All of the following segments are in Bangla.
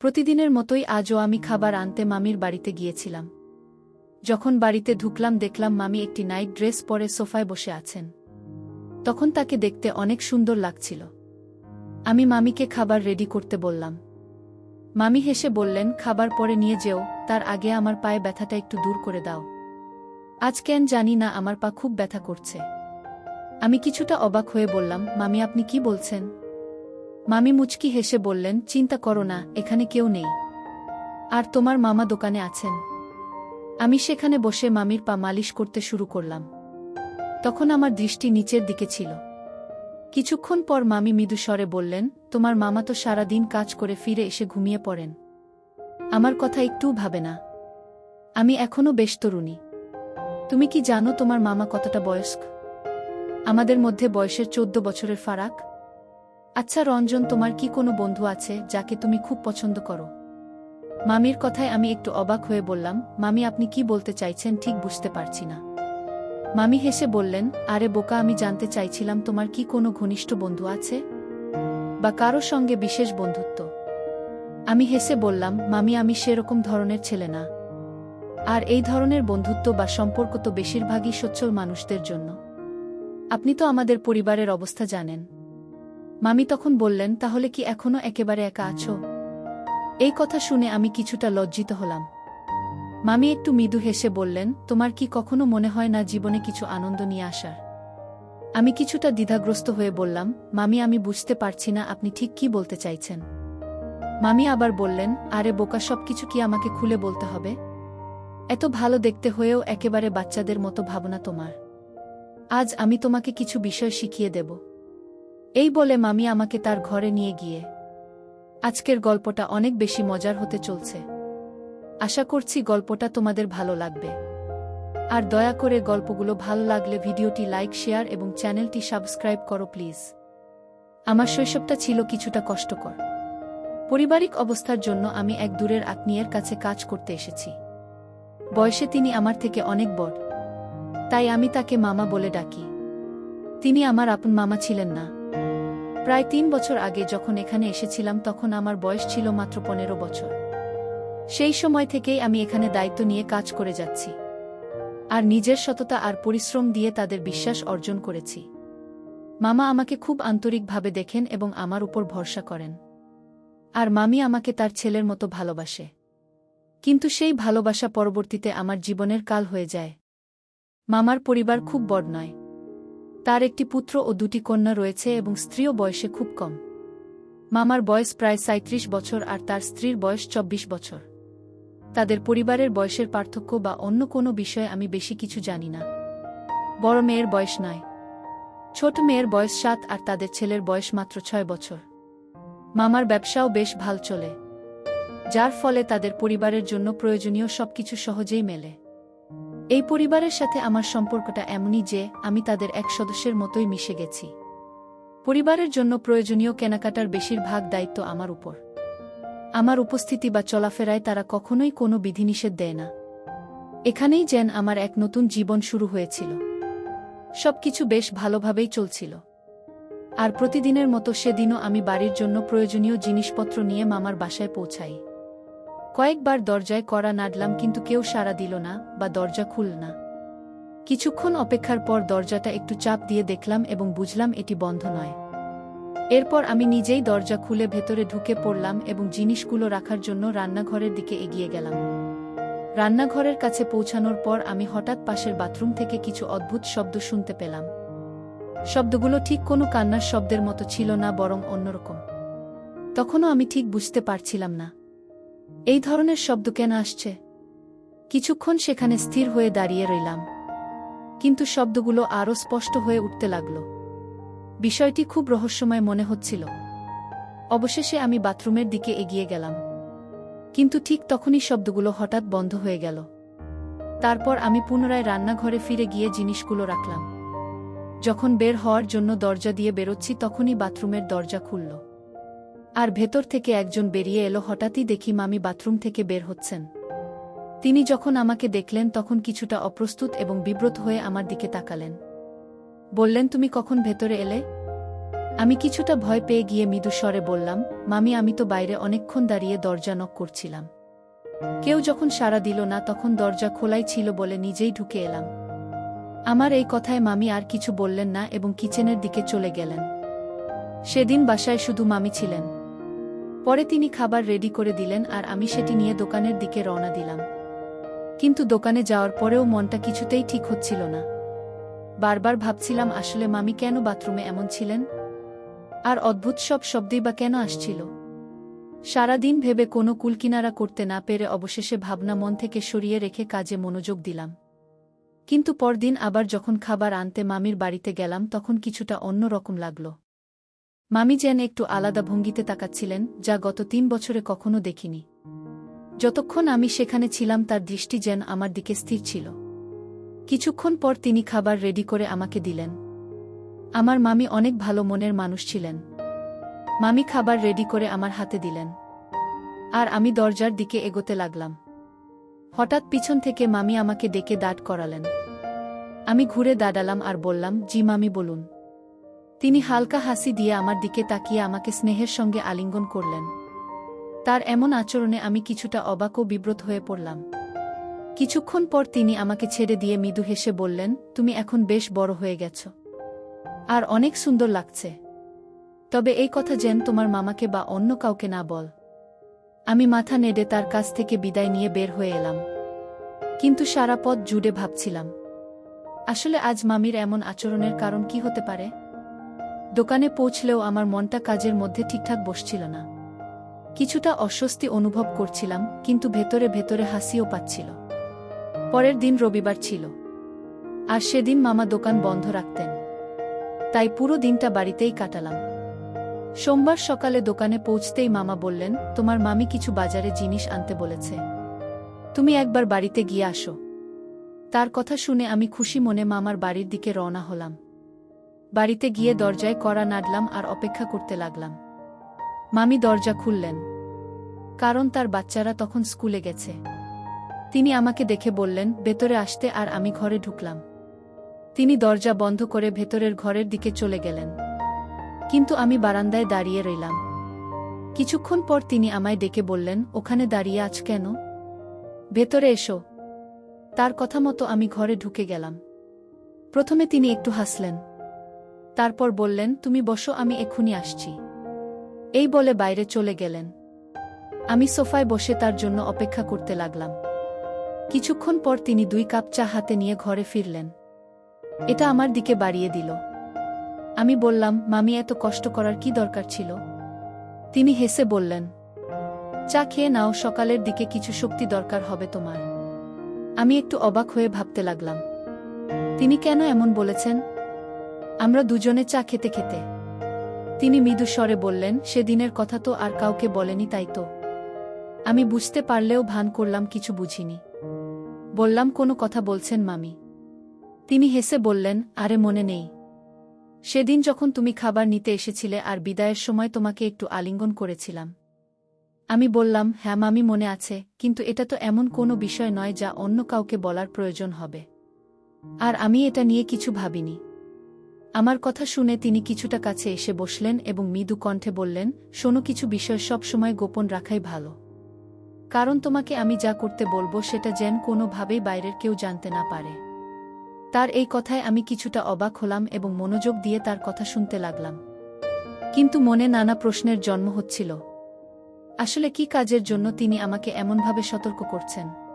প্রতিদিনের মতোই আজও আমি খাবার আনতে মামির বাড়িতে গিয়েছিলাম। যখন বাড়িতে ঢুকলাম দেখলাম মামি একটি নাইট ড্রেস পরে সোফায় বসে আছেন। তখন তাকে দেখতে অনেক সুন্দর লাগছিল। আমি মামিকে খাবার রেডি করতে বললাম। মামি হেসে বললেন, খাবার পরে নিয়ে যেও, তার আগে আমার পায়ে ব্যথাটা একটু দূর করে দাও। আজ কেন জানি না আমার পা খুব ব্যথা করছে। আমি কিছুটা অবাক হয়ে বললাম, মামি, আপনি কি বলছেন? মামি মুচকি হেসে বললেন, চিন্তা করো না, এখানে কেউ নেই। আর তোমার মামা দোকানে আছেন। আমি সেখানে বসে মামির পা মালিশ করতে শুরু করলাম। তখন আমার দৃষ্টি নিচের দিকে ছিল। কিছুক্ষণ পর মামি মৃদুস্বরে বললেন, তোমার মামা তো সারা দিন কাজ করে ফিরে এসে ঘুমিয়ে পড়েন। আমার কথা একটুও ভাবে না। আমি এখনও বেশ তরুণী। তুমি কি জানো তোমার মামা কতটা বয়স্ক? আমাদের মধ্যে বয়সের চোদ্দ বছরের ফারাক। আচ্ছা রঞ্জন, তোমার কি কোনো বন্ধু আছে যাকে তুমি খুব পছন্দ করো? মামির কথায় আমি একটু অবাক হয়ে বললাম, মামি, আপনি কি বলতে চাইছেন ঠিক বুঝতে পারছি না। মামি হেসে বললেন, আরে বোকা, আমি জানতে চাইছিলাম তোমার কি কোনো ঘনিষ্ঠ বন্ধু আছে? বা কারও সঙ্গে বিশেষ বন্ধুত্ব? আমি হেসে বললাম, মামি, আমি সেরকম ধরনের ছেলে না। আর এই ধরনের বন্ধুত্ব বা সম্পর্ক তো বেশিরভাগই সচ্ছল মানুষদের জন্য। আপনি তো আমাদের পরিবারের অবস্থা জানেন। মামি তখন বললেন, তাহলে কি এখনও একেবারে একা আছো? এই কথা শুনে আমি কিছুটা লজ্জিত হলাম। মামি একটু মৃদু হেসে বললেন, তোমার কি কখনো মনে হয় না জীবনে কিছু আনন্দ নিয়ে আসার? আমি কিছুটা দ্বিধাগ্রস্ত হয়ে বললাম, মামি, আমি বুঝতে পারছি না আপনি ঠিক কি বলতে চাইছেন। মামি আবার বললেন, আরে বোকা সব কিছু কি আমাকে খুলে বলতে হবে? এত ভালো দেখতে হয়েও একেবারে বাচ্চাদের মতো ভাবনা তোমার। আজ আমি তোমাকে কিছু বিষয় শিখিয়ে দেব। এই বলে মামি আমাকে তার ঘরে নিয়ে গিয়ে। আজকের গল্পটা অনেক বেশি মজার হতে চলছে। আশা করছি গল্পটা তোমাদের ভালো লাগবে। আর দয়া করে গল্পগুলো ভালো লাগলে ভিডিওটি লাইক, শেয়ার এবং চ্যানেলটি সাবস্ক্রাইব করো প্লিজ। আমার শৈশবটা ছিল কিছুটা কষ্টকর। পারিবারিক অবস্থার জন্য আমি এক দূরের আত্মীয়ের কাছে কাজ করতে এসেছি। বয়সে তিনি আমার থেকে অনেক বড়। তাই আমি তাকে মামা বলে ডাকি। তিনি আমার আপন মামা ছিলেন না। প্রায় তিন বছর আগে যখন এখানে এসেছিলাম তখন আমার বয়স ছিল মাত্র পনেরো বছর। সেই সময় থেকেই আমি এখানে দায়িত্ব নিয়ে কাজ করে যাচ্ছি। আর নিজের সততা আর পরিশ্রম দিয়ে তাদের বিশ্বাস অর্জন করেছি। মামা আমাকে খুব আন্তরিকভাবে দেখেন এবং আমার উপর ভরসা করেন। আর মামি আমাকে তার ছেলের মতো ভালোবাসে। কিন্তু সেই ভালোবাসা পরবর্তীতে আমার জীবনের কাল হয়ে যায়। মামার পরিবার খুব বড় নয়। তার একটি পুত্র ও দুটি কন্যা রয়েছে এবং স্ত্রীও বয়সে খুব কম। মামার বয়স প্রায় সাঁত্রিশ বছর আর তার স্ত্রীর বয়স চব্বিশ বছর। তাদের পরিবারের বয়সের পার্থক্য বা অন্য কোনো বিষয়ে আমি বেশি কিছু জানি না। বড় মেয়ের বয়স নয়। ছোট মেয়ের বয়স সাত আর তাদের ছেলের বয়স মাত্র ছয় বছর। মামার ব্যবসাও বেশ ভালো চলে। যার ফলে তাদের পরিবারের জন্য প্রয়োজনীয় সবকিছু সহজেই মেলে। এই পরিবারের সাথে আমার সম্পর্কটা এমনই যে আমি তাদের এক সদস্যের মতোই মিশে গেছি। পরিবারের জন্য প্রয়োজনীয় কেনাকাটার বেশিরভাগ দায়িত্ব আমার উপর। আমার উপস্থিতি বা চলাফেরায় তারা কখনোই কোনো বিধিনিষেধ দেয় না। এখানেই যেন আমার এক নতুন জীবন শুরু হয়েছিল। সবকিছু বেশ ভালোভাবেই চলছিল। আর প্রতিদিনের মতো সেদিনও আমি বাড়ির জন্য প্রয়োজনীয় জিনিসপত্র নিয়ে মামার বাসায় পৌঁছাই। কয়েকবার দরজায় করা নাড়লাম কিন্তু কেউ সাড়া দিল না বা দরজা খুল না। কিছুক্ষণ অপেক্ষার পর দরজাটা একটু চাপ দিয়ে দেখলাম এবং বুঝলাম এটি বন্ধ নয়। এরপর আমি নিজেই দরজা খুলে ভেতরে ঢুকে পড়লাম এবং জিনিসগুলো রাখার জন্য রান্নাঘরের দিকে এগিয়ে গেলাম। রান্নাঘরের কাছে পৌঁছানোর পর আমি হঠাৎ পাশের বাথরুম থেকে কিছু অদ্ভুত শব্দ শুনতে পেলাম। শব্দগুলো ঠিক কোনো কান্নার শব্দের মতো ছিল না, বরং অন্যরকম। তখনও আমি ঠিক বুঝতে পারছিলাম না। এই ধরনের শব্দ কেন আসছে? কিছুক্ষণ সেখানে স্থির হয়ে দাঁড়িয়ে রইলাম। কিন্তু শব্দগুলো আরও স্পষ্ট হয়ে উঠতে লাগল। বিষয়টি খুব রহস্যময় মনে হচ্ছিল। অবশেষে আমি বাথরুমের দিকে এগিয়ে গেলাম। কিন্তু ঠিক তখনই শব্দগুলো হঠাৎ বন্ধ হয়ে গেল। তারপর আমি পুনরায় রান্নাঘরে ফিরে গিয়ে জিনিসগুলো রাখলাম। যখন বের হওয়ার জন্য দরজা দিয়ে বেরোচ্ছি তখনই বাথরুমের দরজা খুলল। আর ভেতর থেকে একজন বেরিয়ে এলো, হঠাৎই দেখি মামি বাথরুম থেকে বের হচ্ছেন। তিনি যখন আমাকে দেখলেন, তখন কিছুটা অপ্রস্তুত এবং বিব্রত হয়ে আমার দিকে তাকালেন। বললেন, তুমি কখন ভেতরে এলে? আমি কিছুটা ভয় পেয়ে গিয়ে মৃদু স্বরে বললাম, মামি, আমি তো বাইরে অনেকক্ষণ দাঁড়িয়ে দরজা নক করছিলাম। কেউ যখন সাড়া দিল না, তখন দরজা খোলাই ছিল বলে নিজেই ঢুকে এলাম। আমার এই কথায় মামি আর কিছু বললেন না এবং কিচেনের দিকে চলে গেলেন। সেদিন বাসায় শুধু মামি ছিলেন। পরে তিনি খাবার রেডি করে দিলেন আর আমি সেটি নিয়ে দোকানের দিকে রওনা দিলাম। কিন্তু দোকানে যাওয়ার পরেও মনটা কিছুতেই ঠিক হচ্ছিল না। বারবার ভাবছিলাম, আসলে মামি কেন বাথরুমে এমন ছিলেন? আর অদ্ভুত সব শব্দেই বা কেন আসছিল? সারাদিন ভেবে কোনো কুলকিনারা করতে না পেরে অবশেষে ভাবনা মন থেকে সরিয়ে রেখে কাজে মনোযোগ দিলাম। কিন্তু পরদিন আবার যখন খাবার আনতে মামির বাড়িতে গেলাম, তখন কিছুটা অন্য রকম লাগল। মামি যেন একটু আলাদা ভঙ্গিতে তাকাচ্ছিলেন, যা গত তিন বছরে কখনো দেখিনি। যতক্ষণ আমি সেখানে ছিলাম, তার দৃষ্টি যেন আমার দিকে স্থির ছিল। কিছুক্ষণ পর তিনি খাবার রেডি করে আমাকে দিলেন। আমার মামি অনেক ভালো মনের মানুষ ছিলেন। মামি খাবার রেডি করে আমার হাতে দিলেন। আর আমি দরজার দিকে এগোতে লাগলাম। হঠাৎ পিছন থেকে মামি আমাকে ডেকে দাঁড় করালেন। আমি ঘুরে দাঁড়ালাম আর বললাম, জি মামি, বলুন। তিনি হালকা হাসি দিয়ে আমার দিকে তাকিয়ে আমাকে স্নেহের সঙ্গে আলিঙ্গন করলেন। তার এমন আচরণে আমি কিছুটা অবাক ও বিব্রত হয়ে পড়লাম। কিছুক্ষণ পর তিনি আমাকে ছেড়ে দিয়ে মৃদু হেসে বললেন, তুমি এখন বেশ বড় হয়ে গেছ। আর অনেক সুন্দর লাগছে। তবে এই কথা যেন তোমার মামাকে বা অন্য কাউকে না বল। আমি মাথা নেড়ে তার কাছ থেকে বিদায় নিয়ে বের হয়ে এলাম। কিন্তু সারা পথ জুড়ে ভাবছিলাম, আসলে আজ মামির এমন আচরণের কারণ কি হতে পারে? দোকানে পৌঁছলেও আমার মনটা কাজের মধ্যে ঠিকঠাক বসছিল না। কিছুটা অস্বস্তি অনুভব করছিলাম, কিন্তু ভেতরে ভেতরে হাসিও পাচ্ছিল। পরের দিন রবিবার ছিল। আর সেদিন মামা দোকান বন্ধ রাখতেন। তাই পুরো দিনটা বাড়িতেই কাটালাম। সোমবার সকালে দোকানে পৌঁছতেই মামা বললেন, তোমার মামি কিছু বাজারে জিনিস আনতে বলেছে। তুমি একবার বাড়িতে গিয়ে আসো। তার কথা শুনে আমি খুশি মনে মামার বাড়ির দিকে রওনা হলাম। বাড়িতে গিয়ে দরজায় কড়া নাড়লাম আর অপেক্ষা করতে লাগলাম। মামি দরজা খুললেন। কারণ তার বাচ্চারা তখন স্কুলে গেছে। তিনি আমাকে দেখে বললেন, ভেতরে আসতে আর আমি ঘরে ঢুকলাম। তিনি দরজা বন্ধ করে ভেতরের ঘরের দিকে চলে গেলেন। কিন্তু আমি বারান্দায় দাঁড়িয়ে রইলাম। কিছুক্ষণ পর তিনি আমায় ডেকে বললেন, ওখানে দাঁড়িয়ে আছ কেন? ভেতরে এসো। তার কথা মতো আমি ঘরে ঢুকে গেলাম। প্রথমে তিনি একটু হাসলেন। তারপর বললেন, তুমি বসো, আমি এক্ষুনি আসছি। এই বলে বাইরে চলে গেলেন। আমি সোফায় বসে তার জন্য অপেক্ষা করতে লাগলাম। কিছুক্ষণ পর তিনি দুই কাপ চা হাতে নিয়ে ঘরে ফিরলেন। এটা আমার দিকে বাড়িয়ে দিল। আমি বললাম, মামি, এত কষ্ট করার কি দরকার ছিল? তিনি হেসে বললেন, চা খেয়ে নাও, সকালের দিকে কিছু শক্তি দরকার হবে তোমার। আমি একটু অবাক হয়ে ভাবতে লাগলাম। তিনি কেন এমন বলেছেন? আমরা দুজনে চা খেতে খেতে। তিনি মৃদু স্বরে বললেন সেদিনের কথা তো আর কাউকে বলেনি তাই তো। আমি বুঝতে পারলেও ভান করলাম, কিছু বুঝিনি। বললাম, কোনো কথা বলছেন মামি। তিনি হেসে বললেন, আরে মনে নেই। সেদিন যখন তুমি খাবার নিতে এসেছিলে আর বিদায়ের সময় তোমাকে একটু আলিঙ্গন করেছিলাম। আমি বললাম হ্যাঁ মামি, মনে আছে, কিন্তু এটা তো এমন কোনো বিষয় নয় যা অন্য কাউকে বলার প্রয়োজন হবে। আর আমি এটা নিয়ে কিছু ভাবিনি। আমার কথা শুনে তিনি কিছুটা কাছে এসে বসলেন এবং মৃদু কণ্ঠে বললেন, শোনো, কিছু বিষয় সব সময় গোপন রাখাই ভালো। কারণ তোমাকে আমি যা করতে বলব সেটা যেন কোনোভাবেই বাইরের কেউ জানতে না পারে। তার এই কথায় আমি কিছুটা অবাক হলাম এবং মনোযোগ দিয়ে তার কথা শুনতে লাগলাম। কিন্তু মনে নানা প্রশ্নের জন্ম হচ্ছিল। আসলে কি কাজের জন্য তিনি আমাকে এমনভাবে সতর্ক করছেন?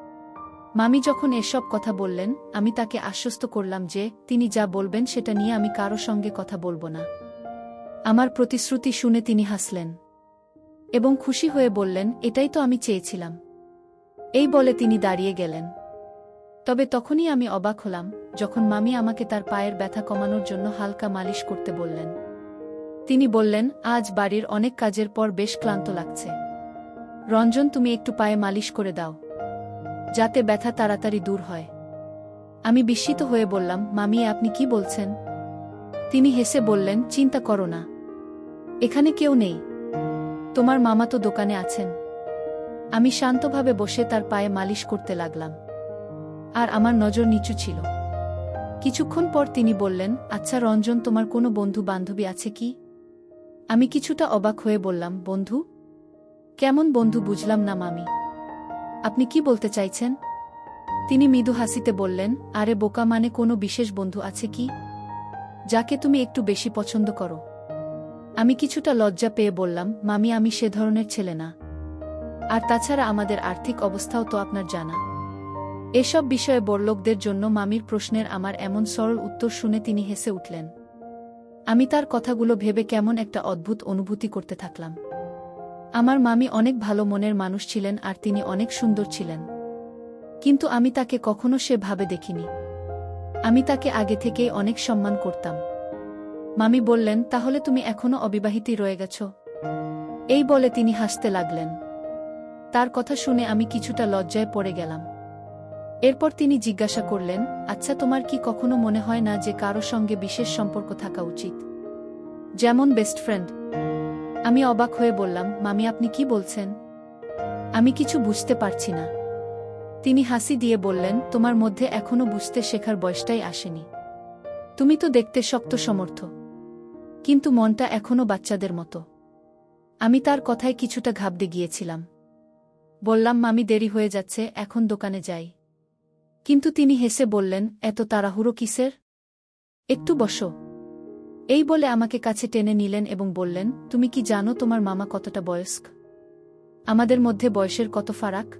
মামি যখন এসব কথা বললেন, আমি তাকে আশ্বস্ত করলাম যে তিনি যা বলবেন সেটা নিয়ে আমি কারও সঙ্গে কথা বলব না। আমার প্রতিশ্রুতি শুনে তিনি হাসলেন এবং খুশি হয়ে বললেন, এটাই তো আমি চেয়েছিলাম। এই বলে তিনি দাঁড়িয়ে গেলেন। তবে তখনই আমি অবাক হলাম যখন মামি আমাকে তার পায়ের ব্যথা কমানোর জন্য হালকা মালিশ করতে বললেন। তিনি বললেন, আজ বাড়ির অনেক কাজের পর বেশ ক্লান্ত লাগছে। রঞ্জন, তুমি একটু পায়ে মালিশ করে দাও। যাতে ব্যথা তাড়াতাড়ি দূর হয়। আমি বিস্মিত হয়ে বললাম, মামি, আপনি কি বলছেন? তিনি হেসে বললেন, চিন্তা করো না। এখানে কেউ নেই। তোমার মামা তো দোকানে আছেন। আমি শান্তভাবে বসে তার পায়ে মালিশ করতে লাগলাম। আর আমার নজর নিচু ছিল। কিছুক্ষণ পর তিনি বললেন আচ্ছা রঞ্জন, তোমার কোনো বন্ধু বান্ধবী আছে কি? আমি কিছুটা অবাক হয়ে বললাম, বন্ধু? কেমন বন্ধু বুঝলাম না, মামি। আপনি কি বলতে চাইছেন? তিনি মৃদু হাসিতে বললেন, আরে বোকা মানে কোনো বিশেষ বন্ধু আছে কি? যাকে তুমি একটু বেশি পছন্দ করো। আমি কিছুটা লজ্জা পেয়ে বললাম, মামি, আমি সে ধরনের ছেলে না। আর তাছাড়া আমাদের আর্থিক অবস্থাও তো আপনার জানা। এসব বিষয়ে বড়লোকদের জন্য মামির প্রশ্নের আমার এমন সরল উত্তর শুনে তিনি হেসে উঠলেন। আমি তার কথাগুলো ভেবে কেমন একটা অদ্ভুত অনুভূতি করতে থাকলাম। আমার মামি অনেক ভালো মনের মানুষ ছিলেন আর তিনি অনেক সুন্দর ছিলেন। কিন্তু আমি তাকে কখনো সে ভাবে দেখিনি। আমি তাকে আগে থেকেই অনেক সম্মান করতাম। মামি বললেন, তাহলে তুমি এখনও অবিবাহিতই রয়ে গেছ? এই বলে তিনি হাসতে লাগলেন। তার কথা শুনে আমি কিছুটা লজ্জায় পড়ে গেলাম। এরপর তিনি জিজ্ঞাসা করলেন আচ্ছা তোমার কি কখনো মনে হয় না যে কারও সঙ্গে বিশেষ সম্পর্ক থাকা উচিত? যেমন বেস্ট ফ্রেন্ড আমি অবাক হয়ে বললাম, মামি, আপনি কি বলছেন? আমি কিছু বুঝতে পারছি না। তিনি হাসি দিয়ে বললেন, তোমার মধ্যে এখনও বুঝতে শেখার বয়সটাই আসেনি। তুমি তো দেখতে শক্ত সমর্থ। কিন্তু মনটা এখনও বাচ্চাদের মতো। আমি তার কথায় কিছুটা ঘাবড়ে গিয়েছিলাম। বললাম, মামি, দেরি হয়ে যাচ্ছে, এখন দোকানে যাই। কিন্তু তিনি হেসে বললেন, এত তাড়াহুড়ো কিসের? একটু বসো। এই বলে আমাকে কাছে টেনে নিলেন এবং বললেন, তুমি কি জানো তোমার মামা কতটা বয়স্ক? আমাদের মধ্যে বয়সের কত ফারাক?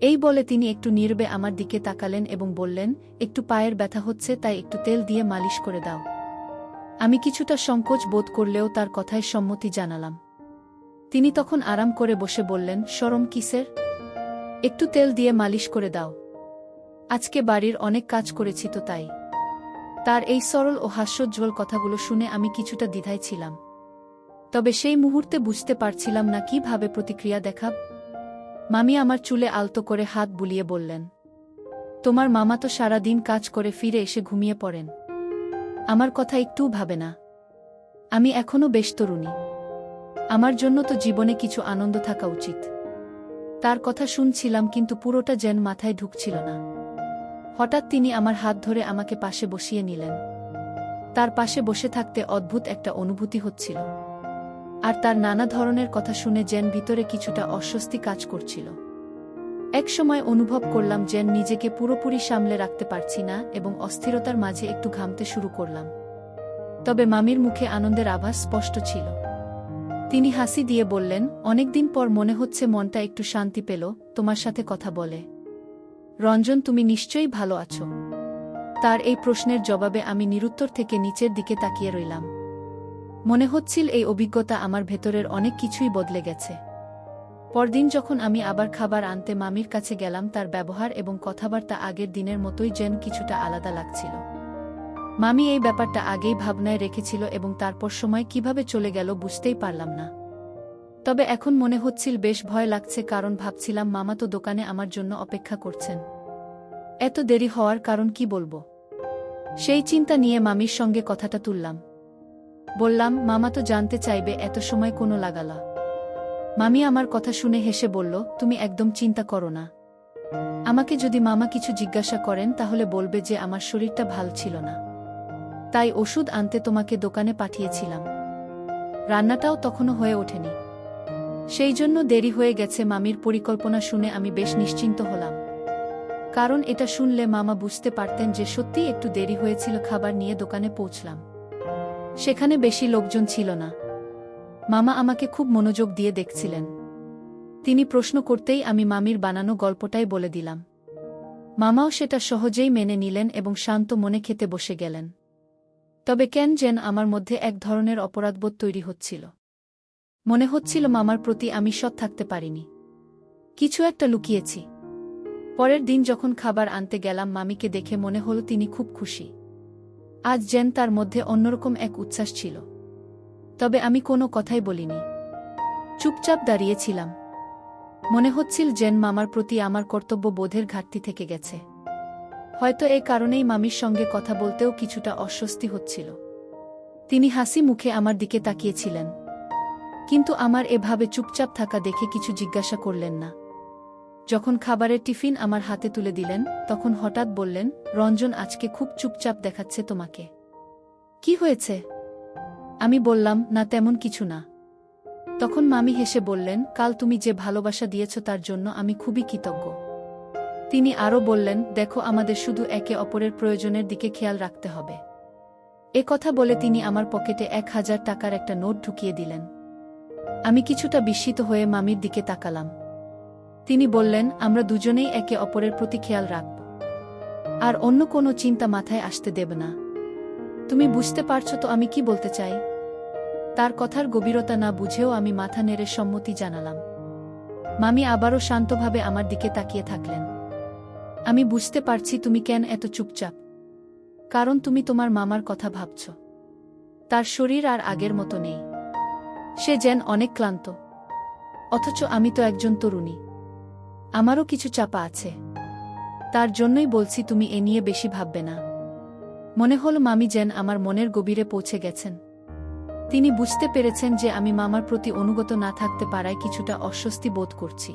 এই বলে তিনি একটু নীরবে আমার দিকে তাকালেন এবং বললেন, একটু পায়ের ব্যথা হচ্ছে, তাই একটু তেল দিয়ে মালিশ করে দাও। আমি কিছুটা সংকোচ বোধ করলেও তার কথায় সম্মতি জানালাম। তিনি তখন আরাম করে বসে বললেন, সরম কিসের একটু তেল দিয়ে মালিশ করে দাও। আজকে বাড়ির অনেক কাজ করেছি তো তাই। তার এই সরল ও হাস্যোজ্জ্বল কথাগুলো শুনে আমি কিছুটা দ্বিধায় ছিলাম। তবে সেই মুহূর্তে বুঝতে পারছিলাম না কীভাবে প্রতিক্রিয়া দেখাব মামি আমার চুলে আলতো করে হাত বুলিয়ে বললেন, তোমার মামা তো সারাদিন কাজ করে ফিরে এসে ঘুমিয়ে পড়েন। আমার কথা একটুও ভাবে না। আমি এখনও বেশ তরুণী। আমার জন্য তো জীবনে কিছু আনন্দ থাকা উচিত। তার কথা শুনছিলাম কিন্তু পুরোটা যেন মাথায় ঢুকছিল না। হঠাৎ তিনি আমার হাত ধরে আমাকে পাশে বসিয়ে নিলেন। তার পাশে বসে থাকতে অদ্ভুত একটা অনুভূতি হচ্ছিল। আর তার নানা ধরনের কথা শুনে যেন ভিতরে কিছুটা অস্বস্তি কাজ করছিল। এক সময় অনুভব করলাম যেন নিজেকে পুরোপুরি সামলে রাখতে পারছি না এবং অস্থিরতার মাঝে একটু ঘামতে শুরু করলাম। তবে মামির মুখে আনন্দের আভাস স্পষ্ট ছিল। তিনি হাসি দিয়ে বললেন, অনেকদিন পর মনে হচ্ছে মনটা একটু শান্তি পেল, তোমার সাথে কথা বলে। রঞ্জন, তুমি নিশ্চয়ই ভালো আছো। তার এই প্রশ্নের জবাবে আমি নিরুত্তর থেকে নিচের দিকে তাকিয়ে রইলাম। মনে হচ্ছিল এই অভিজ্ঞতা আমার ভেতরের অনেক কিছুই বদলে গেছে। পরদিন যখন আমি আবার খাবার আনতে মামির কাছে গেলাম, তার ব্যবহার এবং কথাবার্তা আগের দিনের মতোই যেন কিছুটা আলাদা লাগছিল। মামি এই ব্যাপারটা আগেই ভাবনায় রেখেছিল এবং তারপর সময় কীভাবে চলে গেল বুঝতেই পারলাম না। তবে এখন মনে হচ্ছিল বেশ ভয় লাগছে কারণ ভাবছিলাম মামা তো দোকানে আমার জন্য অপেক্ষা করছেন। এত দেরি হওয়ার কারণ কি বলব? সেই চিন্তা নিয়ে মামির সঙ্গে কথাটা তুললাম। বললাম, মামা তো জানতে চাইবে, এত সময় কোনো লাগালা। মামি আমার কথা শুনে হেসে বলল, তুমি একদম চিন্তা করো না। আমাকে যদি মামা কিছু জিজ্ঞাসা করেন, তাহলে বলবে যে আমার শরীরটা ভালো ছিল না। তাই ওষুধ আনতে তোমাকে দোকানে পাঠিয়েছিলাম। রান্নাটাও তখনও হয়ে ওঠেনি। সেই জন্য দেরি হয়ে গেছে মামির পরিকল্পনা শুনে আমি বেশ নিশ্চিন্ত হলাম। কারণ এটা শুনলে মামা বুঝতে পারতেন যে সত্যিই একটু দেরি হয়েছিল খাবার নিয়ে দোকানে পৌঁছলাম। সেখানে বেশি লোকজন ছিল না। মামা আমাকে খুব মনোযোগ দিয়ে দেখছিলেন। তিনি প্রশ্ন করতেই আমি মামির বানানো গল্পটাই বলে দিলাম। মামাও সেটা সহজেই মেনে নিলেন এবং শান্ত মনে খেতে বসে গেলেন। তবে কেন যেন আমার মধ্যে এক ধরনের অপরাধবোধ তৈরি হচ্ছিল। মনে হচ্ছিল মামার প্রতি আমি সৎ থাকতে পারিনি। কিছু একটা লুকিয়েছি। পরের দিন যখন খাবার আনতে গেলাম, মামিকে দেখে মনে হল তিনি খুব খুশি। আজ যেন তার মধ্যে অন্যরকম এক উচ্ছ্বাস ছিল। তবে আমি কোনো কথাই বলিনি। চুপচাপ দাঁড়িয়েছিলাম। মনে হচ্ছিল যেন মামার প্রতি আমার কর্তব্য বোধের ঘাটতি থেকে গেছে। হয়তো এ কারণেই মামির সঙ্গে কথা বলতেও কিছুটা অস্বস্তি হচ্ছিল। তিনি হাসি মুখে আমার দিকে তাকিয়েছিলেন। কিন্তু আমার এভাবে চুপচাপ থাকা দেখে কিছু জিজ্ঞাসা করলেন না। যখন খাবারের টিফিন আমার হাতে তুলে দিলেন, তখন হঠাৎ বললেন, রঞ্জন আজকে খুব চুপচাপ দেখাচ্ছে তোমাকে। কি হয়েছে? আমি বললাম, না, তেমন কিছু না। তখন মামি হেসে বললেন, কাল তুমি যে ভালোবাসা দিয়েছ তার জন্য আমি খুবই কৃতজ্ঞ। তিনি আরও বললেন, দেখো, আমাদের শুধু একে অপরের প্রয়োজনের দিকে খেয়াল রাখতে হবে। এ কথা বলে তিনি আমার পকেটে এক হাজার টাকার একটা নোট ঢুকিয়ে দিলেন। আমি কিছুটা বিস্মিত হয়ে মামির দিকে তাকালাম। তিনি বললেন, আমরা দুজনেই একে অপরের প্রতি খেয়াল রাখব। আর অন্য কোনো চিন্তা মাথায় আসতে দেব না। তুমি বুঝতে পারছ তো আমি কি বলতে চাই? তার কথার গভীরতা না বুঝেও আমি মাথা নেড়ে সম্মতি জানালাম। মামি আবারও শান্তভাবে আমার দিকে তাকিয়ে থাকলেন। আমি বুঝতে পারছি তুমি কেন এত চুপচাপ। কারণ তুমি তোমার মামার কথা ভাবছ। তার শরীর আর আগের মতো নেই। সে যেন অনেক ক্লান্ত। অথচ আমি তো একজন তরুণী। আমারও কিছু চাপা আছে। তার জন্যই বলছি তুমি এ নিয়ে বেশি ভাববে না। মনে হল মামি যেন আমার মনের গভীরে পৌঁছে গেছেন। তিনি বুঝতে পেরেছেন যে আমি মামার প্রতি অনুগত না থাকতে পারায় কিছুটা অস্বস্তি বোধ করছি।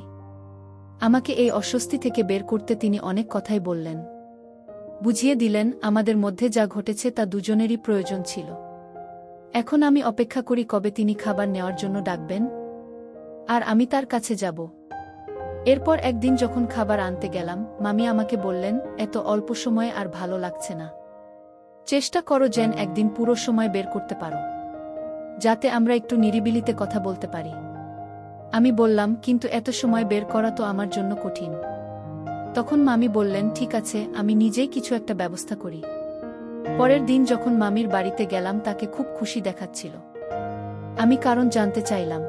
আমাকে এই অস্বস্তি থেকে বের করতে তিনি অনেক কথাই বললেন। বুঝিয়ে দিলেন, আমাদের মধ্যে যা ঘটেছে তা দুজনেরই প্রয়োজন ছিল। এখন আমি অপেক্ষা করি কবে তিনি খাবার নেওয়ার জন্য ডাকবেন। আর আমি তার কাছে যাব। এরপর একদিন যখন খাবার আনতে গেলাম, মামি আমাকে বললেন, এত অল্প সময়ে আর ভালো লাগছে না। চেষ্টা করো যেন একদিন পুরো সময় বের করতে পারো। যাতে আমরা একটু নিরিবিলিতে কথা বলতে পারি। আমি বললাম, কিন্তু এত সময় বের করা তো আমার জন্য কঠিন। তখন মামি বললেন, ঠিক আছে, আমি নিজেই কিছু একটা ব্যবস্থা করি। পরের দিন যখন মামির বাড়িতে গেলাম, তাকে খুব খুশি দেখাচ্ছিল। আমি কারণ জানতে চাইলাম।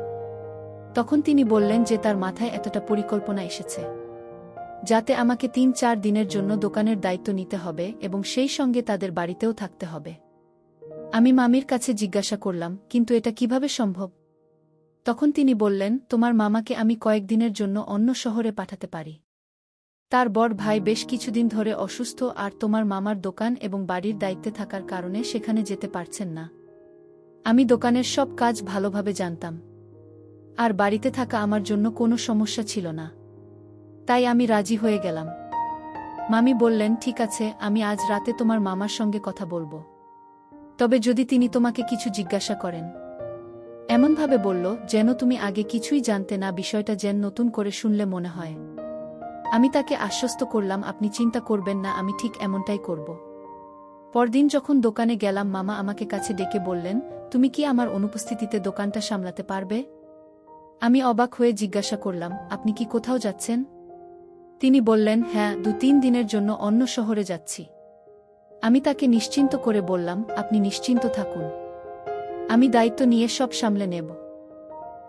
তখন তিনি বললেন যে তার মাথায় এতটা পরিকল্পনা এসেছে। যাতে আমাকে তিন চার দিনের জন্য দোকানের দায়িত্ব নিতে হবে এবং সেই সঙ্গে তাদের বাড়িতেও থাকতে হবে। আমি মামির কাছে জিজ্ঞাসা করলাম, কিন্তু এটা কীভাবে সম্ভব? তখন তিনি বললেন, তোমার মামাকে আমি কয়েকদিনের জন্য অন্য শহরে পাঠাতে পারি। তার বড় ভাই বেশ কিছুদিন ধরে অসুস্থ আর তোমার মামার দোকান এবং বাড়ির দায়িত্বে থাকার কারণে সেখানে যেতে পারছেন না। আমি দোকানের সব কাজ ভালোভাবে জানতাম। আর বাড়িতে থাকা আমার জন্য কোনো সমস্যা ছিল না। তাই আমি রাজি হয়ে গেলাম। মামি বললেন, ঠিক আছে, আমি আজ রাতে তোমার মামার সঙ্গে কথা বলব। তবে যদি তিনি তোমাকে কিছু জিজ্ঞাসা করেন। এমনভাবে বলল, যেন তুমি আগে কিছুই জানতে না, বিষয়টা যেন নতুন করে শুনলে মনে হয়। আমি তাকে আশ্বস্ত করলাম, আপনি চিন্তা করবেন না, আমি ঠিক এমনটাই করব। পরদিন যখন দোকানে গেলাম, মামা আমাকে কাছে ডেকে বললেন, তুমি কি আমার অনুপস্থিতিতে দোকানটা সামলাতে পারবে? আমি অবাক হয়ে জিজ্ঞাসা করলাম, আপনি কি কোথাও যাচ্ছেন? তিনি বললেন হ্যাঁ দু তিন দিনের জন্য অন্য শহরে যাচ্ছি। আমি তাকে নিশ্চিন্ত করে বললাম, আপনি নিশ্চিন্ত থাকুন। আমি দায়িত্ব নিয়ে সব সামলে নেব।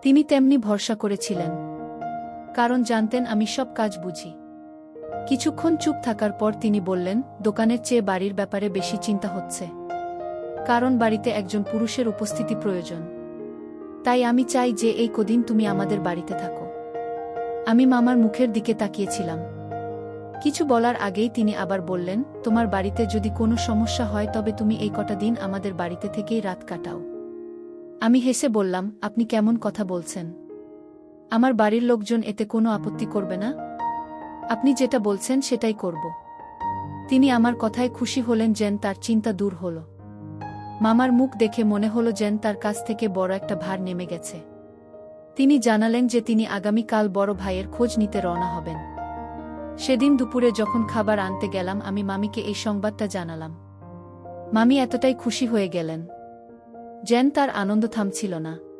তিনি তেমনি ভরসা করেছিলেন। কারণ জানতেন আমি সব কাজ বুঝি। কিছুক্ষণ চুপ থাকার পর তিনি বললেন, দোকানের চেয়ে বাড়ির ব্যাপারে বেশি চিন্তা হচ্ছে। কারণ বাড়িতে একজন পুরুষের উপস্থিতি প্রয়োজন। তাই আমি চাই যে এই কদিন তুমি আমাদের বাড়িতে থাকো। আমি মামার মুখের দিকে তাকিয়েছিলাম। কিছু বলার আগেই তিনি আবার বললেন, তোমার বাড়িতে যদি কোনো সমস্যা হয় তবে তুমি এই কটা দিন আমাদের বাড়িতে থেকেই রাত কাটাও। আমি হেসে বললাম, আপনি কেমন কথা বলছেন? আমার বাড়ির লোকজন এতে কোনো আপত্তি করবে না। আপনি যেটা বলছেন সেটাই করব। তিনি আমার কথায় খুশি হলেন যেন তার চিন্তা দূর হল। মামার মুখ দেখে মনে হল যেন তার কাছ থেকে বড় একটা ভার নেমে গেছে। তিনি জানালেন যে তিনি আগামীকাল বড় ভাইয়ের খোঁজ নিতে রওনা হবেন। সেদিন দুপুরে যখন খাবার আনতে গেলাম, আমি মামিকে এই সংবাদটা জানালাম। মামি এতটাই খুশি হয়ে গেলেন। যেন তার আনন্দ থামছিল না।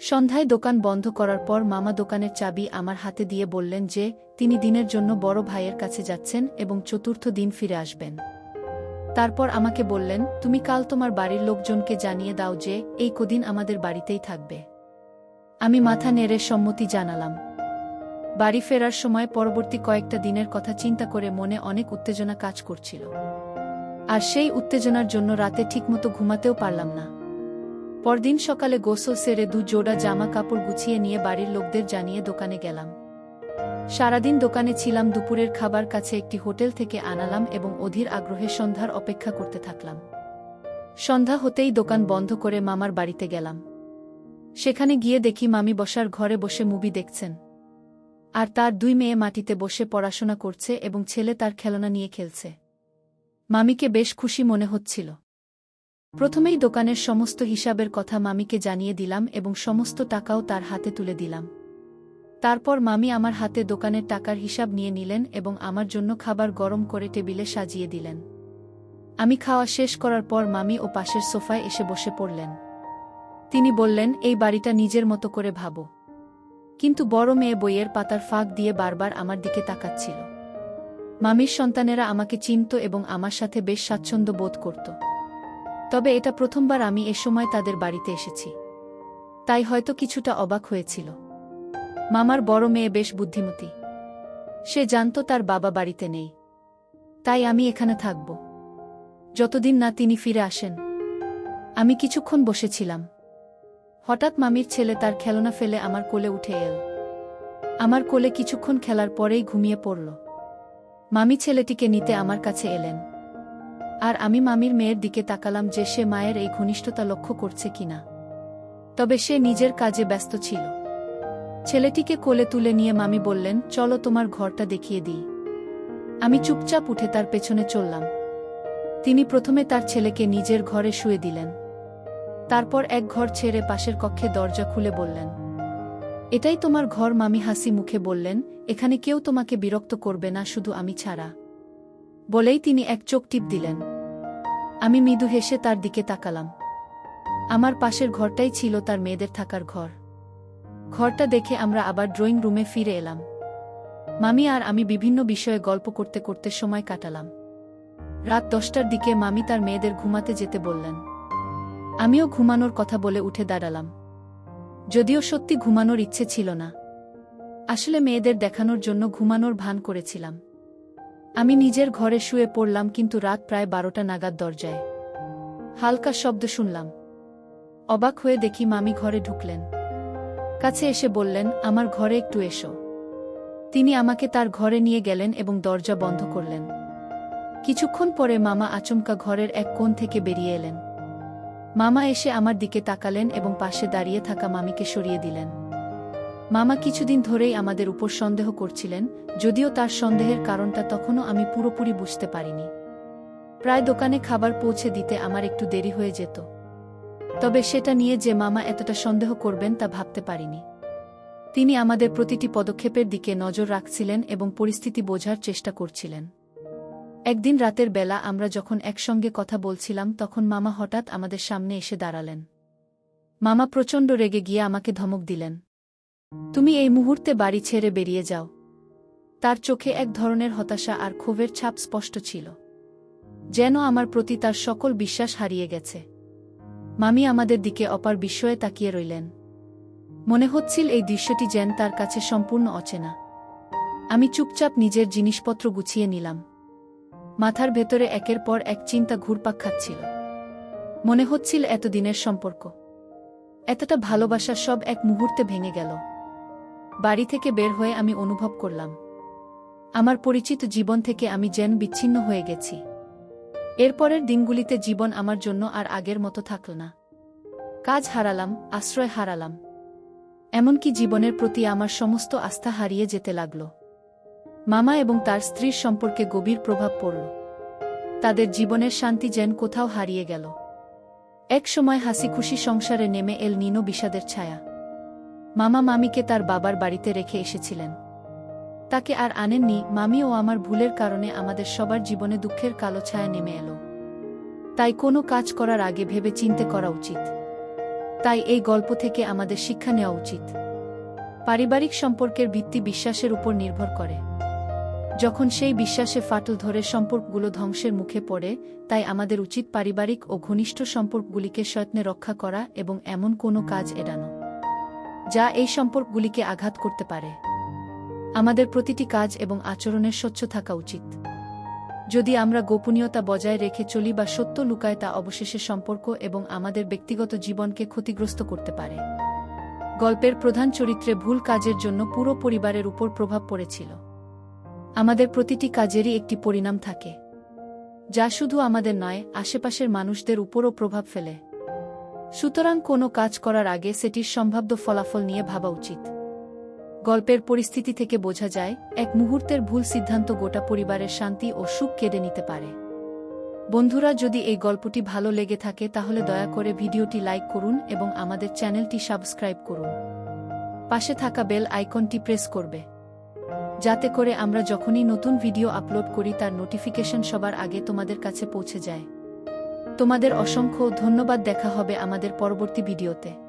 সন্ধ্যায় দোকান বন্ধ করার পর মামা দোকানের চাবি আমার হাতে দিয়ে বললেন যে, তিনি দিনের জন্য বড় ভাইয়ের কাছে যাচ্ছেন এবং চতুর্থ দিন ফিরে আসবেন। তারপর আমাকে বললেন, তুমি কাল তোমার বাড়ির লোকজনকে জানিয়ে দাও যে, এই কদিন আমাদের বাড়িতেই থাকবে। আমি মাথা নেড়ে সম্মতি জানালাম। বাড়ি ফেরার সময় পরবর্তী কয়েকটা দিনের কথা চিন্তা করে মনে অনেক উত্তেজনা কাজ করছিল। আর সেই উত্তেজনার জন্য রাতে ঠিকমতো ঘুমাতেও পারলাম না। পরদিন সকালে গোসল সেরে দু জোড়া জামা কাপড় গুছিয়ে নিয়ে বাড়ির লোকদের জানিয়ে দোকানে গেলাম। সারাদিন দোকানে ছিলাম, দুপুরের খাবার কাছে একটি হোটেল থেকে আনালাম এবং অধীর আগ্রহে সন্ধ্যার অপেক্ষা করতে থাকলাম। সন্ধ্যা হতেই দোকান বন্ধ করে মামার বাড়িতে গেলাম। সেখানে গিয়ে দেখি মামি বসার ঘরে বসে মুভি দেখছেন। আর তার দুই মেয়ে মাটিতে বসে পড়াশোনা করছে এবং ছেলে তার খেলনা নিয়ে খেলছে। মামিকে বেশ খুশি মনে হচ্ছিল। প্রথমেই দোকানের সমস্ত হিসাবের কথা মামিকে জানিয়ে দিলাম এবং সমস্ত টাকাও তার হাতে তুলে দিলাম। তারপর মামি আমার হাতে দোকানের টাকার হিসাব নিয়ে নিলেন এবং আমার জন্য খাবার গরম করে টেবিলে সাজিয়ে দিলেন। আমি খাওয়া শেষ করার পর মামি ও পাশের সোফায় এসে বসে পড়লেন। তিনি বললেন, এই বাড়িটা নিজের মতো করে ভাবো। কিন্তু বড় মেয়ে বইয়ের পাতার ফাঁক দিয়ে বারবার আমার দিকে তাকাচ্ছিল। মামির সন্তানেরা আমাকে চিনত এবং আমার সাথে বেশ স্বাচ্ছন্দ্য বোধ করত। তবে এটা প্রথমবার আমি এ সময় তাদের বাড়িতে এসেছি। তাই হয়তো কিছুটা অবাক হয়েছিল। মামার বড় মেয়ে বেশ বুদ্ধিমতী। সে জানত তার বাবা বাড়িতে নেই। তাই আমি এখানে থাকব। যতদিন না তিনি ফিরে আসেন। আমি কিছুক্ষণ বসেছিলাম। হঠাৎ মামির ছেলে তার খেলনা ফেলে আমার কোলে উঠে এল। আমার কোলে কিছুক্ষণ খেলার পরেই ঘুমিয়ে পড়ল। মামি ছেলেটিকে নিতে আমার কাছে এলেন। আর আমি মামির মেয়ের দিকে তাকালাম যে সে মায়ের এই ঘনিষ্ঠতা লক্ষ্য করছে কিনা। তবে সে নিজের কাজে ব্যস্ত ছিল। ছেলেটিকে কোলে তুলে নিয়ে মামি বললেন, চলো তোমার ঘরটা দেখিয়ে দিই। আমি চুপচাপ উঠে তার পেছনে চললাম। তিনি প্রথমে তার ছেলেকে নিজের ঘরে শুয়ে দিলেন। তারপর এক ঘর ছেড়ে পাশের কক্ষে দরজা খুলে বললেন, এটাই তোমার ঘর? মামি হাসি মুখে বললেন, এখানে কেউ তোমাকে বিরক্ত করবে না, শুধু আমি ছাড়া। বলেই তিনি এক চোখ টিপ দিলেন। আমি মৃদু হেসে তার দিকে তাকালাম। আমার পাশের ঘরটাই ছিল তার মেয়েদের থাকার ঘর। ঘরটা দেখে আমরা আবার ড্রয়িং রুমে ফিরে এলাম। মামি আর আমি বিভিন্ন বিষয়ে গল্প করতে করতে সময় কাটালাম। রাত দশটার দিকে মামি তার মেয়েদের ঘুমাতে যেতে বললেন। আমিও ঘুমানোর কথা বলে উঠে দাঁড়ালাম। যদিও সত্যি ঘুমানোর ইচ্ছে ছিল না। আসলে মেয়েদের দেখানোর জন্য ঘুমানোর ভান করেছিলাম। আমি নিজের ঘরে শুয়ে পড়লাম কিন্তু রাত প্রায় বারোটা নাগাদ দরজায়। হালকা শব্দ শুনলাম। অবাক হয়ে দেখি মামি ঘরে ঢুকলেন। কাছে এসে বললেন, আমার ঘরে একটু এসো। তিনি আমাকে তার ঘরে নিয়ে গেলেন এবং দরজা বন্ধ করলেন। কিছুক্ষণ পরে মামা আচমকা ঘরের এক কোণ থেকে বেরিয়ে এলেন। মামা এসে আমার দিকে তাকালেন এবং পাশে দাঁড়িয়ে থাকা মামিকে সরিয়ে দিলেন। মামা কিছুদিন ধরেই আমাদের উপর সন্দেহ করছিলেন, যদিও তার সন্দেহের কারণটা তখনও আমি পুরোপুরি বুঝতে পারিনি। প্রায় দোকানে খাবার পৌঁছে দিতে আমার একটু দেরি হয়ে যেত। তবে সেটা নিয়ে যে মামা এতটা সন্দেহ করবেন তা ভাবতে পারিনি। তিনি আমাদের প্রতিটি পদক্ষেপের দিকে নজর রাখছিলেন এবং পরিস্থিতি বোঝার চেষ্টা করছিলেন। একদিন রাতের বেলা আমরা যখন একসঙ্গে কথা বলছিলাম, তখন মামা হঠাৎ আমাদের সামনে এসে দাঁড়ালেন। মামা প্রচণ্ড রেগে গিয়ে আমাকে ধমক দিলেন। তুমি এই মুহূর্তে বাড়ি ছেড়ে বেরিয়ে যাও। তার চোখে এক ধরনের হতাশা আর ক্ষোভের ছাপ স্পষ্ট ছিল। যেন আমার প্রতি তার সকল বিশ্বাস হারিয়ে গেছে। মামি আমাদের দিকে অপার বিস্ময়ে তাকিয়ে রইলেন। মনে হচ্ছিল এই দৃশ্যটি যেন তার কাছে সম্পূর্ণ অচেনা। আমি চুপচাপ নিজের জিনিসপত্র গুছিয়ে নিলাম। মাথার ভেতরে একের পর এক চিন্তা ঘুরপাক খাচ্ছিল। মনে হচ্ছিল এতদিনের সম্পর্ক। এতটা ভালোবাসা সব এক মুহূর্তে ভেঙে গেল। বাড়ি থেকে বের হয়ে আমি অনুভব করলাম। আমার পরিচিত জীবন থেকে আমি যেন বিচ্ছিন্ন হয়ে গেছি। এরপরের দিনগুলিতে জীবন আমার জন্য আর আগের মতো থাকল না। কাজ হারালাম, আশ্রয় হারালাম। এমনকি জীবনের প্রতি আমার সমস্ত আস্থা হারিয়ে যেতে লাগল। মামা এবং তার স্ত্রীর সম্পর্কে গভীর প্রভাব পড়ল। তাদের জীবনের শান্তি যেন কোথাও হারিয়ে গেল। এক সময় হাসি খুশি সংসারে নেমে এল নিনো বিষাদের ছায়া। মামা মামিকে তার বাবার বাড়িতে রেখে এসেছিলেন। তাকে আর আনেননি, মামি ও আমার ভুলের কারণে আমাদের সবার জীবনে দুঃখের কালো ছায়া নেমে এলো। তাই কোনো কাজ করার আগে ভেবে চিনতে করা উচিত। তাই এই গল্প থেকে আমাদের শিক্ষা নেওয়া উচিত। পারিবারিক সম্পর্কের ভিত্তি বিশ্বাসের উপর নির্ভর করে। যখন সেই বিশ্বাসে ফাটল ধরে সম্পর্কগুলো ধ্বংসের মুখে পড়ে, তাই আমাদের উচিত পারিবারিক ও ঘনিষ্ঠ সম্পর্কগুলিকে সয়ত্নে রক্ষা করা এবং এমন কোনো কাজ এড়ানো। যা এই সম্পর্কগুলিকে আঘাত করতে পারে। আমাদের প্রতিটি কাজ এবং আচরণের স্বচ্ছ থাকা উচিত। যদি আমরা গোপনীয়তা বজায় রেখে চলি বা সত্য লুকায়, তা অবশেষে সম্পর্ক এবং আমাদের ব্যক্তিগত জীবনকে ক্ষতিগ্রস্ত করতে পারে। গল্পের প্রধান চরিত্রে ভুল কাজের জন্য পুরো পরিবারের উপর প্রভাব পড়েছিল। আমাদের প্রতিটি কাজেরই একটি পরিণাম থাকে। যা শুধু আমাদের নয়, আশেপাশের মানুষদের উপরও প্রভাব ফেলে। সুতরাং কোনো কাজ করার আগে সেটির সম্ভাব্য ফলাফল নিয়ে ভাবা উচিত। গল্পের পরিস্থিতি থেকে বোঝা যায়, এক মুহূর্তের ভুল সিদ্ধান্ত গোটা পরিবারের শান্তি ও সুখ কেড়ে নিতে পারে। বন্ধুরা, যদি এই গল্পটি ভালো লেগে থাকে, তাহলে দয়া করে ভিডিওটি লাইক করুন এবং আমাদের চ্যানেলটি সাবস্ক্রাইব করুন। পাশে থাকা বেল আইকনটি প্রেস করবে। যাতে করে আমরা যখনই নতুন ভিডিও আপলোড করি, তার নোটিফিকেশন সবার আগে তোমাদের কাছে পৌঁছে যায়। তোমাদের অসংখ্য ধন্যবাদ দেখা হবে আমাদের পরবর্তী ভিডিওতে।